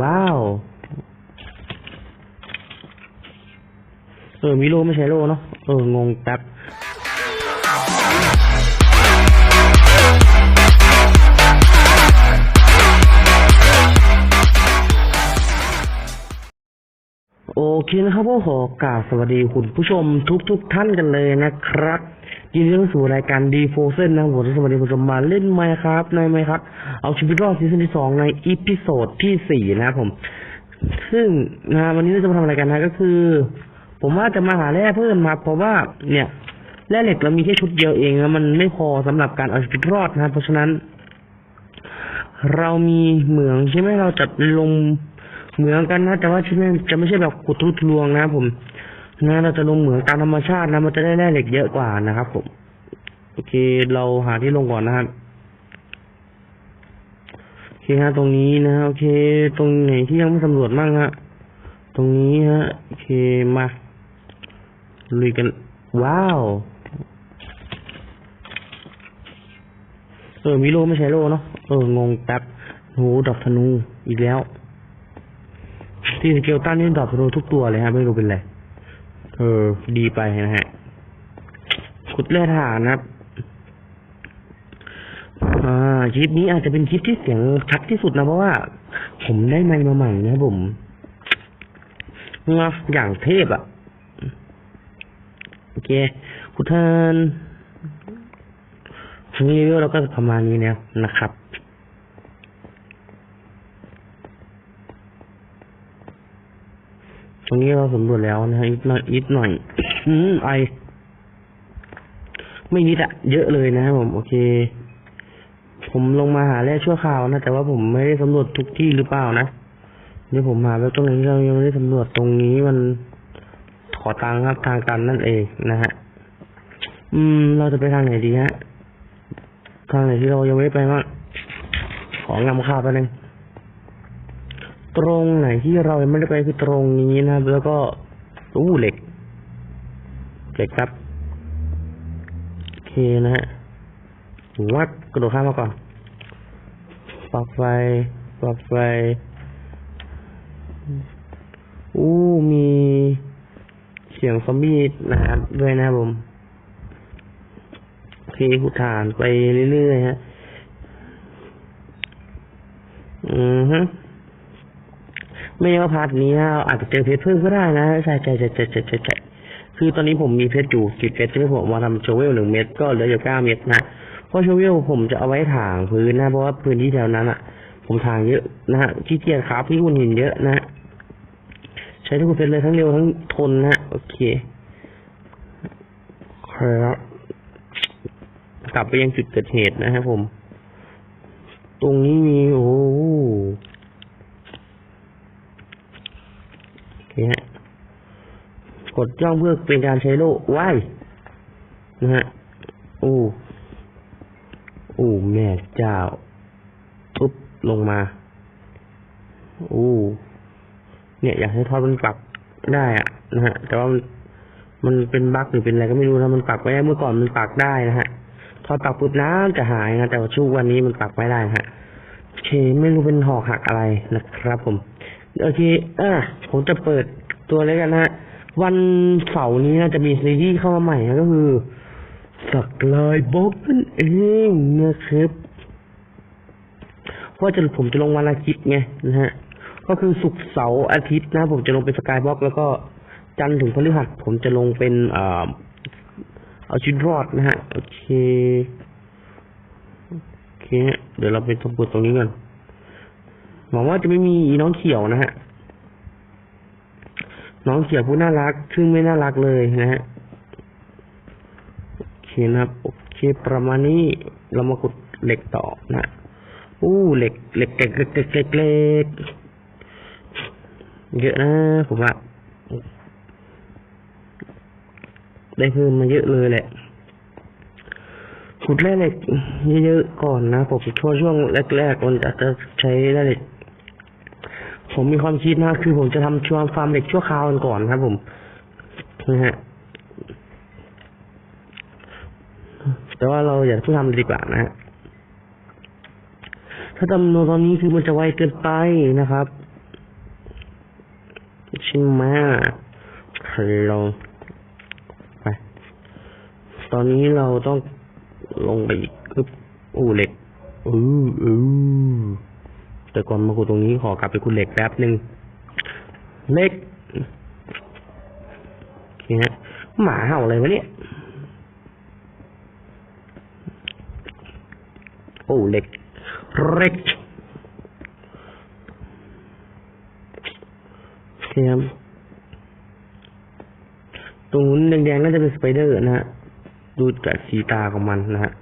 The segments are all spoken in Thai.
ว้าว เออ มีโลไม่ใช่โลเนาะ เออ งงแป๊บโอเคนะครับก็ขอกราบสวัสดีคุณผู้ชมทุกทุกท่านกันเลยนะครับ ยินดีต้อนรับสู่รายการดีโฟเซนนะครับผมสวัสดีผู้ชมมาเล่นไหมครับในไหมครับ เอาชีวิตรอดซีซั่นที่สองในอีพิโซดที่สี่นะครับผม ซึ่งนะวันนี้เราจะมาทำอะไรกันนะก็คือ ผมว่าจะมาหาแร่เพิ่มมาเพราะว่าเนี่ยแร่เหล็กเรามีแค่ชุดเดียวเองแล้วมันไม่พอสำหรับการเอาชีวิตรอดนะเพราะฉะนั้น เรามีเหมืองใช่ไหมเราจะลงเหมืองกันนะ แต่ว่าที่ไม่จะไม่ใช่แบบขุดทุดลวงนะครับผม นะเราจะลงเหมืองตามธรรมชาตินะมันจะได้แร่เหล็กเยอะกว่านะครับผม โอเค เราหาที่ลงก่อนนะครับโอเคฮะตรงนี้นะโอเค ตรงไหนที่ยังไม่สำรวจบ้างฮะตรงนี้ฮะโอเคมาลุยกัน ว้าวเออมีโลไม่ใช่โลเนาะเอองงแป๊บโหดอกธนูอีกแล้ว ที่สเกลตันนี่ดอกธนูทุกตัวเลยฮะไม่รู้เป็นไร เออ ดีไปนะฮะขุดแร่ฐานนะครับอ่าคลิปนี้อาจจะเป็นคลิปที่เสียงชัดที่สุดนะเพราะว่า ผมได้ไมค์มาใหม่นะผมนะอย่างเทพอะ โอเคขุดเทินรีวิวเราก็ประมาณนี้เนี่ยนะครับ ตรงนี้เราสำรวจแล้วนะฮะอีกหน่อยอีกหน่อย อืมไอ ไม่นิดอะเยอะเลยนะครับผม โอเค ผมลงมาหาแร่ชั่วคราวนะ แต่ว่าผมไม่ได้สำรวจทุกที่หรือเปล่านะเดี๋ยวผมหาไปตรงไหนที่เรายังไม่ได้สำรวจตรงนี้มันขอตังค์ครับทางตันนั่นเองนะฮะ อืม เราจะไปทางไหนดีฮะ ทางไหนที่เรายังไม่ได้ไปบ้างของงำข้าวไปหนึ่ง ตรงไหนที่เรายังไม่ได้ไปคือตรงนี้นะครับ แล้วก็อู้เหล็ก เหล็กครับโอเคนะฮะวัดกระโดดข้ามมาก่อนปลั๊กไฟปลั๊กไฟอู้มีเสียงซอมบี้นะครับด้วยนะครับผมโอเคขุดฐานไปเรื่อยๆฮะ อือฮึ ไม่ใช่ว่าพาร์ทนี้นะอาจจะเจอเพชรเพิ่มก็ได้นะใช่ใช่ใช่ใช่ใช่ใช่ใช่คือตอนนี้ผมมีเพชรอยู่สิบเพชรใช่ไหมผมมาทำโชเวลหนึ่งเม็ดก็เหลืออยู่เก้าเม็ดนะเพราะโชเวลผมจะเอาไว้ถางพื้นนะเพราะว่าพื้นที่แถวนั้นอะ ผมถางเยอะนะฮะขี้เกียจครับพี่คุณหินเยอะนะ ใช้ทุกเพชรเลยทั้งเร็วทั้งทนนะโอเคครับกลับไปยังจุดเกิดเหตุนะครับผม ตรงนี้มีโอ้เคฮะ กดย่องเพื่อเป็นการใช้โล่ว้นะฮะโอ้โอ้แม่เจ้าปุ๊บลงมาโอ้เนี่ย อยากให้ทอดมันปรับได้อะนะฮะ แต่ว่ามันมันเป็นบั๊กหรือเป็นอะไรก็ไม่รู้นะมันปรับไม่ได้เมื่อก่อนมันปรับได้นะฮะพอปรับปุ๊บน้ำจะหายนะแต่ว่าช่วงวันนี้มันปรับไม่ได้ฮะโอเคไม่รู้เป็นหอกหักอะไรนะครับ ผมโอเคอะผมจะเปิดตัวเลยกันนะฮะ วันเสาร์นี้นะจะมีซีรีส์เข้ามาใหม่นะก็คือ สักลายบล็อกนั่นเองนะครับเพราะว่าจะผมจะลงวันอาทิตย์ไงนะฮะ ก็คือศุกร์เสาร์อาทิตย์นะ ผมจะลงเป็นสกายบล็อกแล้วก็จันทร์ถึงพฤหัสผมจะลงเป็นเอ่อเอาชีวิตรอดนะฮะ โอเค โอเค เดี๋ยวเราไปสำรวจตรงนี้ก่อนหวังว่าจะไม่มีน้องเขียวนะฮะ น้องเขียวผู้น่ารัก ซึ่งไม่น่ารักเลยนะฮะโอเคนะครับโอเคประมาณนี้เรามาขุดเหล็กต่อนะอู้เหล็กเหล็กเหล็กเหล็กเหล็กเหล็กเหล็กเยอะนะผมว่าได้เพิ่มมาเยอะเลยแหละขุดแร่เหล็กเยอะๆก่อนนะผมช่วงช่วงแรกๆมันอาจจะใช้แร่เหล็ก ผมมีความคิดนะคือผมจะทำชวงฟาร์มเหล็กชั่วคราวกันก่อนครับ ผมนะฮะแต่ว่าเราอย่าเพิ่งทำดีกว่านะฮะถ้าจำนวนตอนนี้คือมันจะไวเกินไปนะครับใช่ไหมลองไป ตอนนี้เราต้องลงไปอีกอึ๊บอู้เหล็กอืออือ แต่ก่อนมาขุดตรงนี้ขอกลับไปขุดเหล็กแป๊บหนึ่งเหล็กโอเคฮะหมาเห่าอะไรวะเนี่ย โอ้เหล็กเหล็กเคครับตรงนู้นแดงๆน่าจะเป็นสไปเดอร์นะฮะ ดูจากสีตาของมันนะฮะ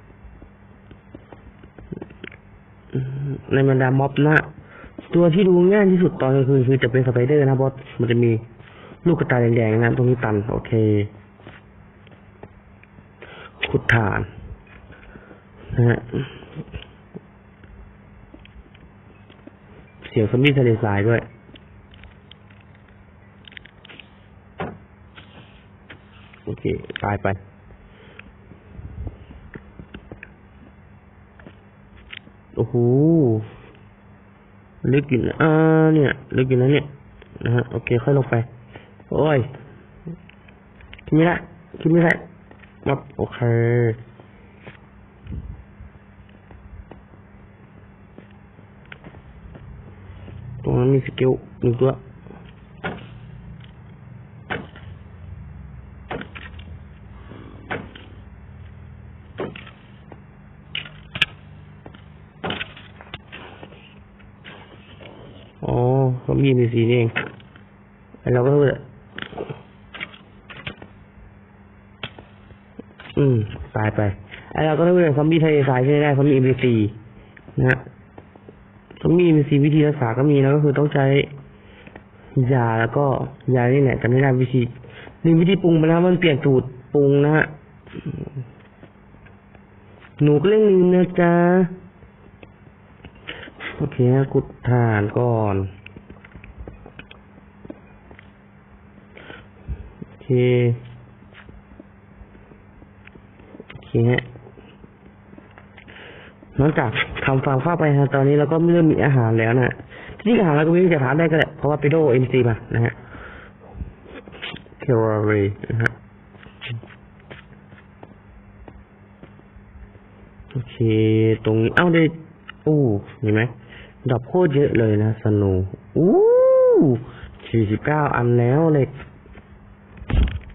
ในบรรดาม็อบนะตัวที่ดูง่ายที่สุดตอนกลางคืนคือจะเป็นสไปเดอร์นะบอสมันจะมีลูกกระตายแดงๆนะตรงนี้ตัน โอเค ขุดฐานนะฮะเสียงซอมบี้ทะเลทรายด้วยโอเค ตายไป โอ้โหลึกอยู่นะอ่าเนี่ยลึกอยู่นะเนี่ยนะฮะโอเคค่อยลงไป โอ้ยคิดไม่ได้คิดไม่ได้มับโอเคตรงนั้นมีสกิลหนึ่งตัว อ๋อเขามีมีสีนี่เองไอเราก็เลย อืม ตายไปไอเราก็เลยซอมบี้ทะเลทรายใช่ไหมได้ซอมบี้เอ็มบีซีนะฮะซอมบี้เอ็มบีซีวิธีรักษาก็มีนะก็คือต้องใช้ยาแล้วก็ยานี่แหละจำไม่ได้วิธีลืมวิธีปรุงไปแล้วมันเปลี่ยนสูตรปรุงนะฮะหนูก็เล่นลืมนะจ๊ะโอเคกุดทานก่อนโอเค โอเคฮะนอกจากทำฟาร์มข้าวไปฮะตอนนี้เราก็เริ่มมีอาหารแล้วนะที่อาหารเราก็วิ่งจากฐานได้ก็แหละเพราะว่าไปโดเอ็มซีมานะฮะเคลอรีนะฮะโอเค ตรงนี้เอ้าได้โอ้เห็นไหมดอกโคตรเยอะเลยนะสนูอู้สี่สิบเก้าอันแล้วเลย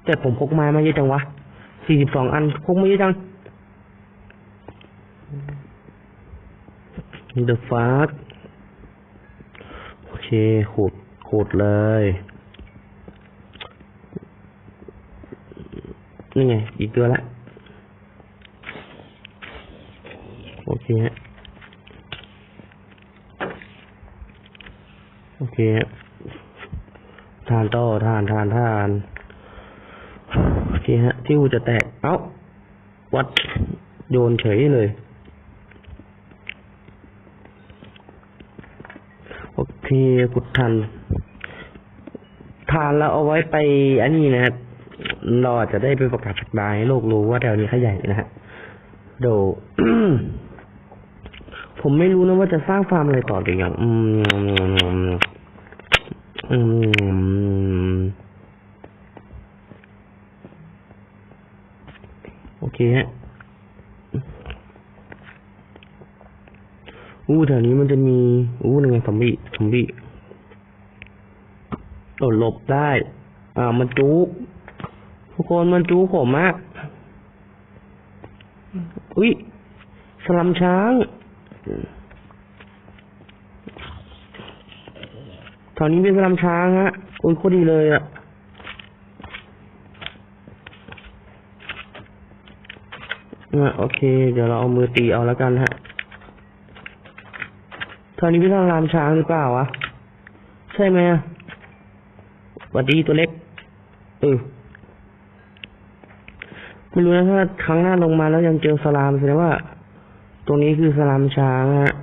แต่ผมพกไม้มาเยอะจังวะสี่สิบสองอันพกมาเยอะจัง The fuck โอเคขูดขูดเลย นี่ไง อีกตัวละ โอเคฮะ โอเคฮะทานต่อทานทานทานโอเคฮะ ที่หูจะแตก เอ้า วัดโยนเฉยเลย โอเคกุดทันทานแล้วเอาไว้ไปอันนี้นะครับเราอจจะได้ไปประกาศสักดาให้โลกรู้ว่าแถวนี้ขยายนะฮะเดี๋ยวผมไม่รู้นะว่าจะสร้างฟาร์มอะไรต่อหรือยังอืมอืมโอเคฮะ อู้แถวนี้มันจะมี อู้ยังไงซอมบี้ซอมบี้โดดหลบได้ อ่า มันจุกทุกคนมันจุกผมมากอุ้ยสลัมช้าง ตอนนี้เป็นสลัมช้างฮะอุ้ยโคตรดีเลยอะอะโอเค เดี๋ยวเราเอามือตีเอาแล้วกันฮะ ตอนนี้เป็นสลัมช้างหรือเปล่าวะ ใช่ไหมอะวัดดีตัวเล็ก เออไม่รู้นะถ้าครั้งหน้าลงมาแล้วยังเจอสลามแสดงว่า ตรงนี้คือสลามช้างฮะ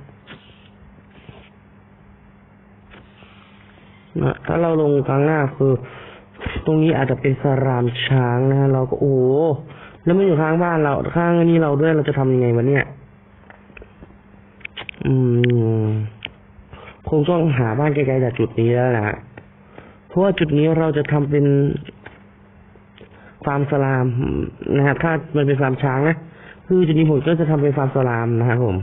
นะถ้าเราลงครั้งหน้าคือ ตรงนี้อาจจะเป็นสลามช้างนะเราก็โอ้แล้วมันอยู่ข้างบ้านเราข้างอันนี้เราด้วยเราจะทำยังไงวะเนี่ย อืม คงต้องหาบ้านไกลๆจากจุดนี้แล้วนะเพราะว่าจุดนี้เราจะทำเป็นฟาร์มสลามนะครับถ้ามันเป็นฟาร์มช้างนะคือจุดนี้ผมก็จะทำเป็นฟาร์มสลามนะครับผม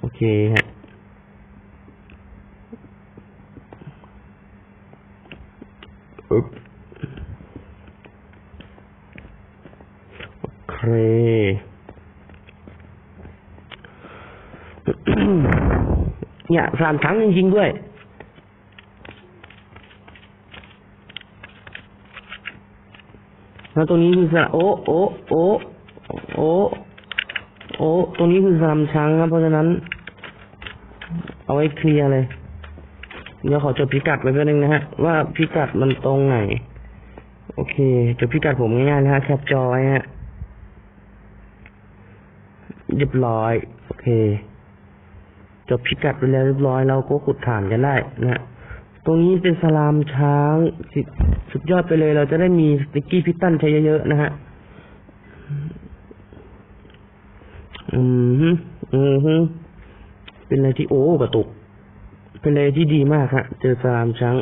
โอเคฮะอึ๊บโอเค เนี่ยฟาร์มช้งจริงๆด้วย แล้วตรงนี้คือสระโอ้โอ้โอ้โอ้โอ้ตรงนี้คือสามช้างครับเพราะฉะนั้น เอาไว้เคลียร์เลย เดี๋ยวขอจดพิกัดไว้แป๊บนึงนะฮะ ว่าพิกัดมันตรงไหน โอเคจดพิกัดผมง่ายๆนะฮะแคปจอไว้ฮะเรียบร้อย โอเค จดพิกัดไปแล้วเรียบร้อยเราก็ขุดฐานกันได้นะตรงนี้เป็นสลามช้างสุดสุดยอดไปเลย เราจะได้มีสติ๊กกี้พิตตันใช้เยอะๆนะฮะอืมฮึอืมฮึเป็นอะไรที่โอ้กระตุก เป็นอะไรที่ดีมากฮะ เจอสลามช้าง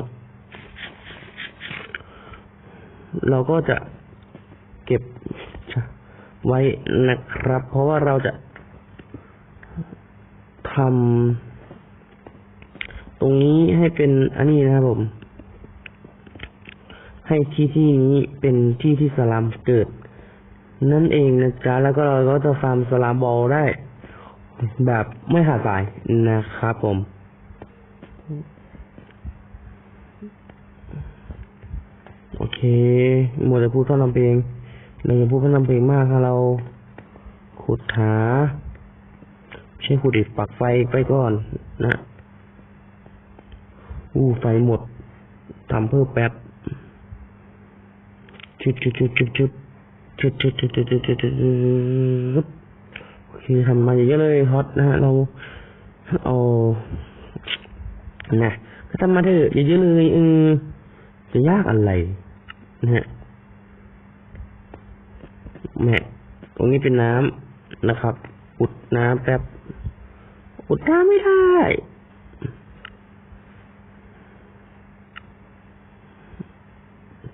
เราก็จะเก็บไว้นะครับ เพราะว่าเราจะ ทำตรงนี้ให้เป็นอันนี้นะครับผม ให้ที่ที่นี้เป็นที่ที่สลามเกิด นั่นเองนะจ๊ะแล้วก็เราก็จะฟาร์มสลามบอลได้ แบบไม่ขาดสายนะครับผมโอเคหมดแต่พูดท่อนำเพลงเราจะพูดท่อนำเพลงมากค่ะเราขุดหา ใช่ขุดอิฐปักไฟไปก่อนนะอู้ไฟหมดทำเพิ่มแป๊บจุดจุดจุดจุดจุดจุดจุดจุดจุดจุดจุดจุดจุดโอเคทำมาเยอะเลยฮอตนะฮะเราเอานะก็ทำมาเถอะเยอะๆเลยเออจะยากอะไรนะฮะแม่ตรงนี้เป็นน้ำนะครับ อุดน้ำแป๊บ อุดน้ำไม่ได้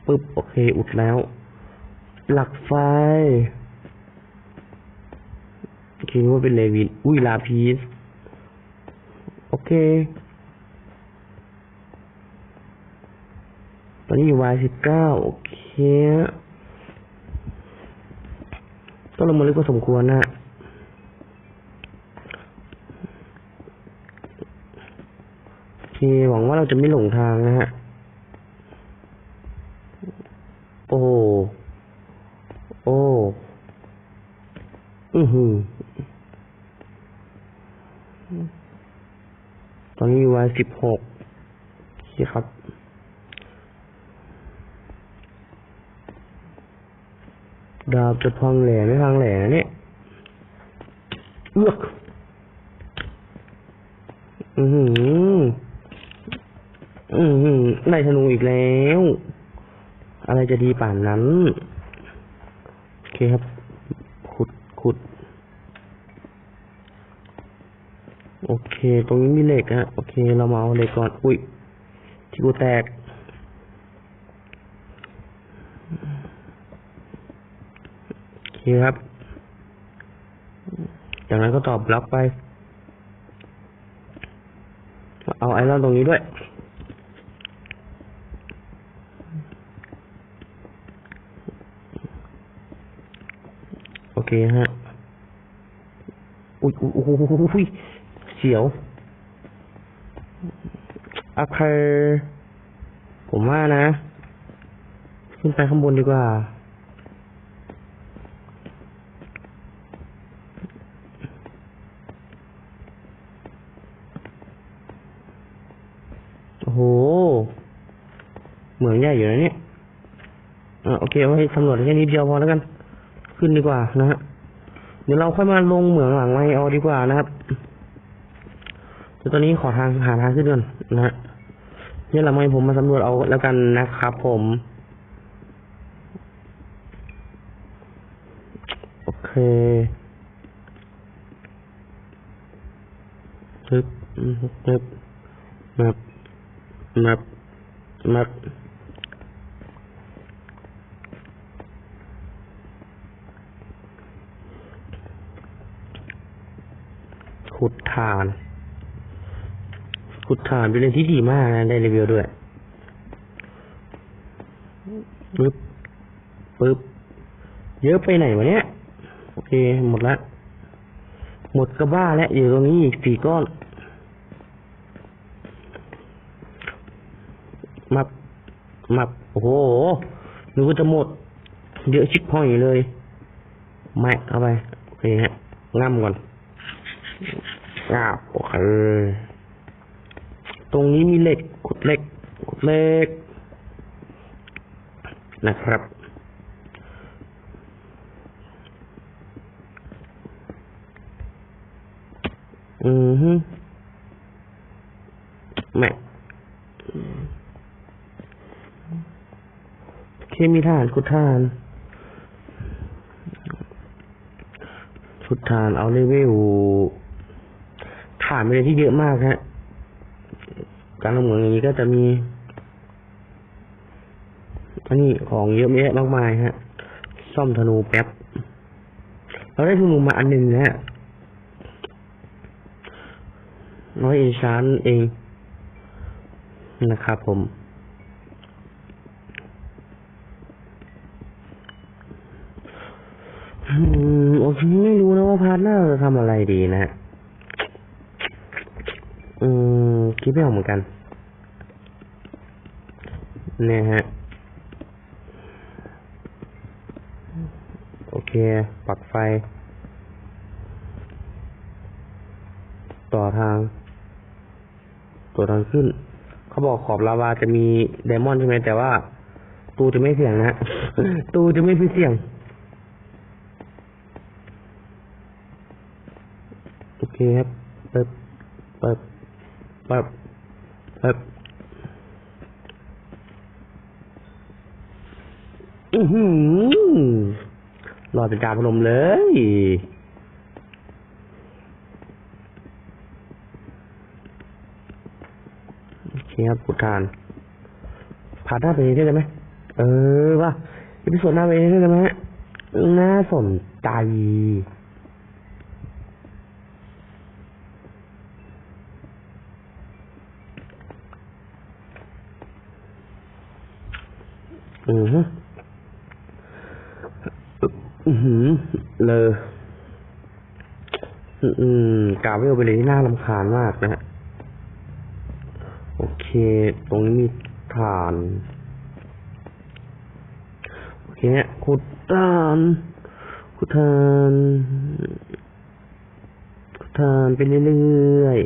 ปึ๊บ โอเค อุดแล้ว หลักไฟคิดว่าเป็นเลวิน อุ้ยลาพีส โอเค ตอนนี้อยู่วายสิบเก้าโอเค ก็ลงมาลึกพอสมควรนะ โอ เค หวังว่าเราจะไม่หลงทางนะฮะ โอ้ โอ้ อือหือ ตอนนี้อยู่วัยสิบหกโอเคครับ ดาบจะพังแหล่ไม่พังแหล่นะเนี่ยเลือกอือหือ อือหือได้ธนูอีกแล้ว อะไรจะดีป่านนั้น โอเคครับ ขุดขุด โอเค ตรงนี้มีเหล็กฮะ โอเค เรามาเอาเหล็กก่อน อุ้ย ที่กูแตก โอเคครับ จากนั้นก็ตอบบล็อกไป เอาไอรอนตรงนี้ด้วย โอเค ฮะ อุ้ยอุ้ยอุ้ยเสียวอาคาผมว่านะ ขึ้นไปข้างบนดีกว่า โอ้โห เหมืองใหญ่อยู่นะเนี่ยอะโอเคเอาไว้สำรวจแค่นี้เดียวพอแล้วกัน ขึ้นดีกว่านะฮะ เดี๋ยวเราค่อยมาลงเหมืองหลังไม้เอาดีกว่านะครับเดี๋ยวตอนนี้ขอทางหาทางขึ้นก่อนนะฮะเนี่ยหลังไม้ผมมาสำรวจเอาแล้วกันนะครับผม โอเคฮึบฮึบมับมับมับ ขุดฐานขุดฐานเป็นเรื่องที่ดีมากนะ ได้รีวิวด้วยปึ๊บปึ๊บ เยอะไปไหนวะเนี่ย โอเค หมดละ หมดก็บ้าแล้วอยู่ตรงนี้อีกสี่ก้อน มับ มับ โอ้โหนึกว่าจะหมด เยอะชิบพ่อยเลยแม่เข้าไป โอเคฮะง่ำก่อน ง่าบโอเค ตรงนี้มีเหล็กขุดเหล็กขุดเหล็ก นะครับ อือฮึแม่เคมีทารขุดทารขุดทารเอาเลเวล ฐานไปเลยที่เยอะมากฮะ การลงเหมืองอย่างนี้ก็จะมี อันนี้ของเยอะแยะมากมายฮะ ซ่อมธนูแป๊บ เราได้ธนูมาอันหนึ่งนะฮะน้อยเอชานเองนะครับผมอืมโอเคไม่รู้นะว่าพาร์ทหน้าจะทำอะไรดีนะฮะ อืม คิดไม่ออกเหมือนกันเนี่ยฮะ โอเค ปักไฟ ต่อทางต่อทางขึ้น เขาบอกขอบลาวาจะมีไดมอนด์ใช่ไหมแต่ว่า ตูจะไม่เสี่ยงนะตูจะไม่เสี่ยง โอเคครับ เปิบเปิบเปิบเปิบอือหือรอดเป็นการพนมเลยโอเคครับกดทานผ่านหน้าไปได้ไหมเออว่าอีพิโซดหน้าไปได้ไหมน่าสนใจ อือฮึอือหือ เลยอืมกาบเวลไปเลยที่น่ารำคาญมากนะฮะ โอเค ตรงนี้มีฐาน โอเคฮะขุดฐานขุดฐานขุดฐานไปเรื่อย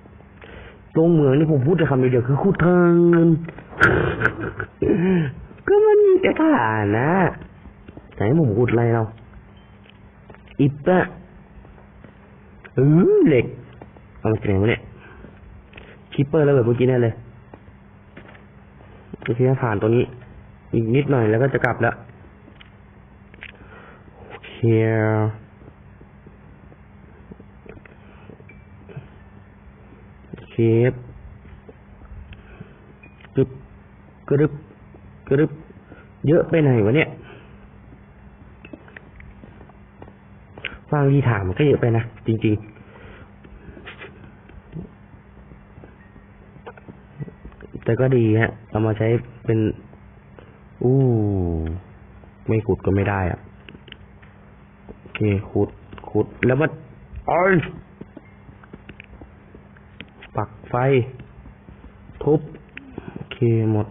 ๆลงเหมืองนี่ผมพูดแต่คำเดียวคือขุดฐาน ก็มันมีแต่านนะไหนผมขุดอะไรเราอิปะเออเหล็กเอามาจากไหนวะเนี่ยคิปเปอร์แล้วแบบเมื่อกี้แน่นเลยโอเคผ่านตัวนี้ อีกนิดหน่อยแล้วก็จะกลับแล้วโอเคเคกรึบกรึบกรึบ เยอะไปไหนวะเนี่ยฟังที่ถามมันก็เยอะไปนะ จริง ๆ แต่ก็ดีฮะ เอามาใช้เป็น อู้ไม่ขุดก็ไม่ได้อะโอเคขุดขุดแล้วมันเอ้ปักไฟ ทุบ โอเคหมด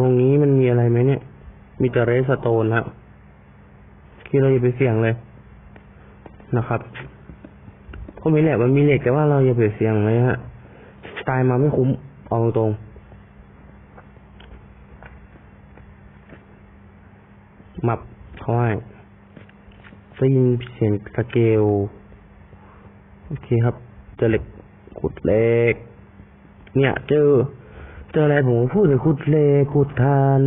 รงนี้มันมีอะไรไหมเนี่ย มีแต่เรสโตนครับที่เราอย่าไปเสี่ยงเลยนะครับก็มีแหละมันมีเหล็กแต่ว่าเราอย่าไปเสี่ยงเลยฮะตายมาไม่คุ้มเอาตรงมับเขาให้ได้ยินเสียงสเกลโอเคครับเจอเหล็กขุดเหล็ก เนี่ยเจอ เจออะไรผมก็พูดเลยขุดเล็กขุดทาน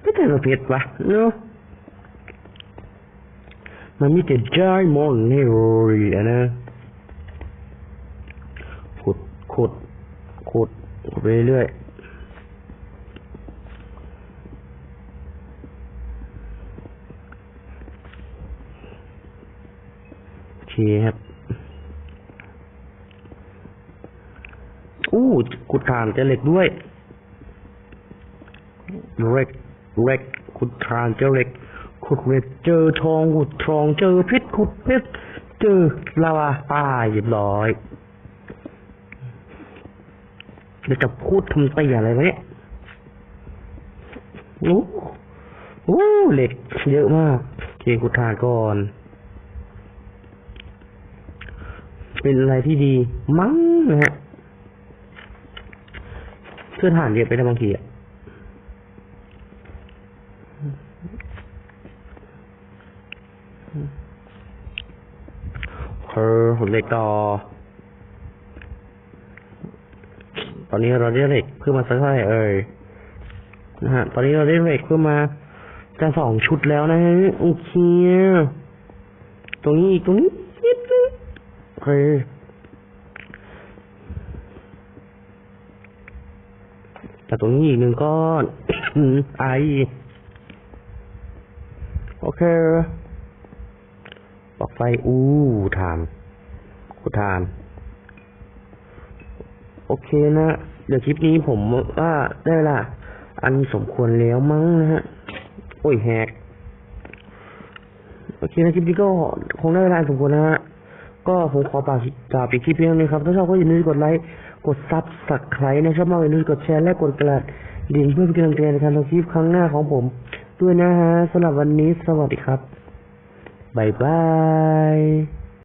ไม่แต่เราเพชรวะเนาะมันมีแต่ใจมอนนี่เลยอะนะขุดขุดขุดไปเรื่อยๆโอเคครับ อู้ขุดถ่านเจอเหล็กด้วย เล็กเล็กขุดถ่านเจอเล็กขุดเล็กเจอทองขุดทองเจอเพชรขุดเพชรเจอลาวาป้ายเรียบร้อยแล้วจะพูดทำเตียอะไรวะเนี่ยโอ้โอ้เหล็กเยอะมากเคขุดถ่าก่อน เป็นอะไรที่ดี มั้งนะฮะเพื่อนถ่านเยอะไปได้บางทีอะ เออ ผมเหล็กต่อ ตอนนี้เราได้เหล็กเพิ่มมาสักเท่าไหร่เอ่ยนะฮะ ตอนนี้เราได้เหล็กเพิ่มมาจะสองชุดแล้วนะฮะโอเคตรงนี้อีกตรงนี้นิดนึงโอเคแต่ตรงนี้อีกหนึ่งก้อนอืมไอโอเคปลักไฟอู้ทาน กูทาน โอเคนะ เดี๋ยวคลิปนี้ผมว่าได้ละ อันสมควรแล้วมั้งนะฮะ โอ้ยแหก โอเคนะคลิปนี้ก็คงได้เวลาอันสมควรนะฮะ ก็ผมขอฝากฝากปิดคลิปเพียงนี้ครับ ถ้าชอบก็อย่าลืมกดไลค์ กดซับสไครต์นะครับมากอย่าลืมกดแชร์และกดกระดิ่งเพื่อเป็นกำลังใจในการทำคลิปครั้งหน้าของผม ด้วยนะฮะสำหรับวันนี้สวัสดีครับบายบาย